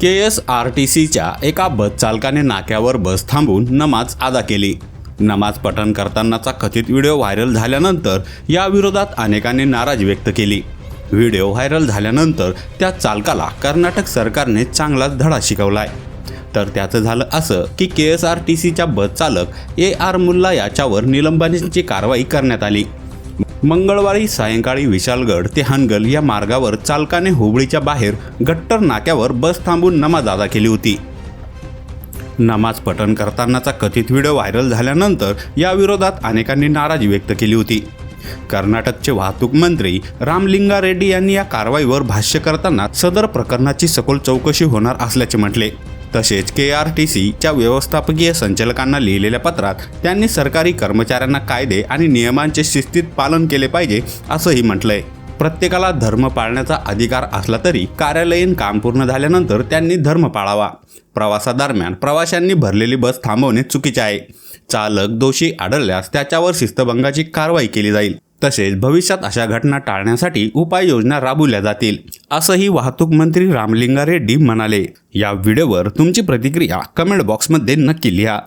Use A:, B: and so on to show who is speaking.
A: के S R T सीच्या एका बस चालकाने नाक्यावर बस थांबून नमाज अदा केली. नमाज पठण करतानाचा कथित व्हिडिओ व्हायरल झाल्यानंतर याविरोधात अनेकांनी नाराजी व्यक्त केली. व्हिडिओ व्हायरल झाल्यानंतर त्या चालकाला कर्नाटक सरकारने चांगलाच धडा शिकवलाय. तर त्याचं झालं असं की के एस आर टी सीच्या बस चालक ए आर मुल्ला याच्यावर निलंबनाची कारवाई करण्यात आली. मंगळवारी सायंकाळी विशालगड ते हनगल या मार्गावर चालकाने हुबळीच्या बाहेर गट्टर नाक्यावर बस थांबून नमाज अदा केली होती. नमाज पठण करतानाचा कथित व्हिडिओ व्हायरल झाल्यानंतर या विरोधात अनेकांनी नाराजी व्यक्त केली होती. कर्नाटकचे वाहतूक मंत्री रामलिंगा रेड्डी यांनी या कारवाईवर भाष्य करताना सदर प्रकरणाची सखोल चौकशी होणार असल्याचे म्हटले. तसेच के आर टी सीच्या व्यवस्थापकीय संचालकांना लिहिलेल्या पत्रात त्यांनी सरकारी कर्मचाऱ्यांना कायदे आणि नियमांचे शिस्तीत पालन केले पाहिजे असंही म्हटलंय. प्रत्येकाला धर्म पाळण्याचा अधिकार असला तरी कार्यालयीन काम पूर्ण झाल्यानंतर त्यांनी धर्म पाळावा. प्रवासादरम्यान प्रवाशांनी भरलेली बस थांबवणे चुकीचे आहे. चालक दोषी आढळल्यास त्याच्यावर शिस्तभंगाची कारवाई केली जाईल. तसेच भविष्यात अशा घटना टाळण्यासाठी उपाययोजना राबवल्या जातील असंही वाहतूक मंत्री रामलिंगा रेड्डी म्हणाले. या व्हिडिओवर तुमची प्रतिक्रिया कमेंट बॉक्समध्ये नक्की लिहा.